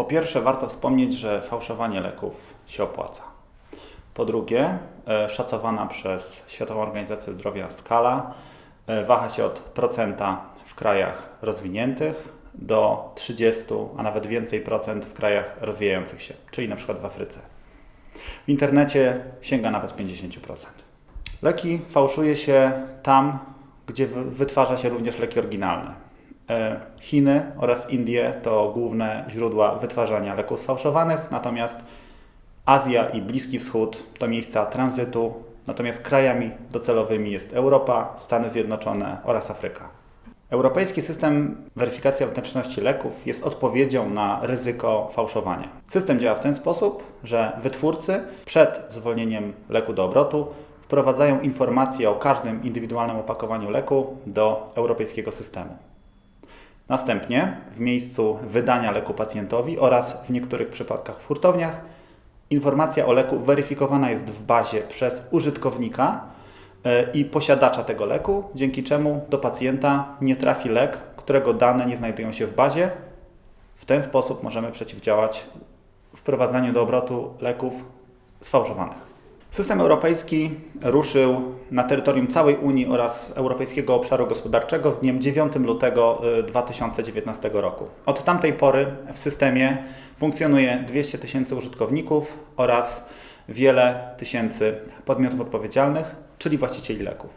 Po pierwsze, warto wspomnieć, że fałszowanie leków się opłaca. Po drugie, e, szacowana przez Światową Organizację Zdrowia skala e, waha się od procenta w krajach rozwiniętych do 30, a nawet więcej procent w krajach rozwijających się, czyli na przykład w Afryce. W internecie sięga nawet 50%. Leki fałszuje się tam, gdzie wy- wytwarza się również leki oryginalne. E, Chiny oraz Indie to główne źródła wytwarzania leków sfałszowanych, natomiast Azja i Bliski Wschód to miejsca tranzytu, natomiast krajami docelowymi jest Europa, Stany Zjednoczone oraz Afryka. Europejski system weryfikacji autentyczności leków jest odpowiedzią na ryzyko fałszowania. System działa w ten sposób, że wytwórcy przed zwolnieniem leku do obrotu wprowadzają informacje o każdym indywidualnym opakowaniu leku do europejskiego systemu. Następnie w miejscu wydania leku pacjentowi oraz w niektórych przypadkach w hurtowniach informacja o leku weryfikowana jest w bazie przez użytkownika e, i posiadacza tego leku, dzięki czemu do pacjenta nie trafi lek, którego dane nie znajdują się w bazie. W ten sposób możemy przeciwdziałać wprowadzaniu do obrotu leków sfałszowanych. System europejski ruszył na terytorium całej Unii oraz Europejskiego Obszaru Gospodarczego z dniem 9 lutego y, 2019 roku. Od tamtej pory w systemie funkcjonuje 200 tysięcy użytkowników oraz wiele tysięcy podmiotów odpowiedzialnych, czyli właścicieli leków.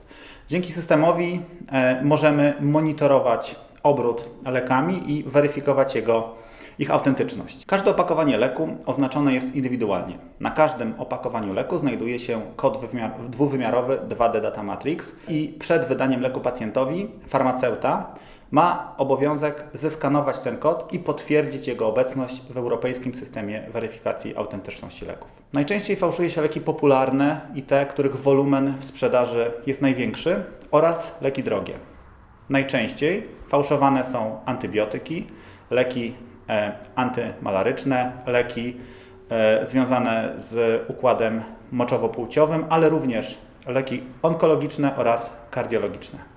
Dzięki systemowi e, możemy monitorować obrót lekami i weryfikować jego ich autentyczność. Każde opakowanie leku oznaczone jest indywidualnie. Na każdym opakowaniu leku znajduje się kod wywymiar- dwuwymiarowy 2D Data Matrix i przed wydaniem leku pacjentowi farmaceuta ma obowiązek zeskanować ten kod i potwierdzić jego obecność w europejskim systemie weryfikacji autentyczności leków. Najczęściej fałszuje się leki popularne i te, których wolumen w sprzedaży jest największy oraz leki drogie. Najczęściej fałszowane są antybiotyki, leki e, antymalaryczne, leki e, związane z układem moczowo-płciowym, ale również leki onkologiczne oraz kardiologiczne.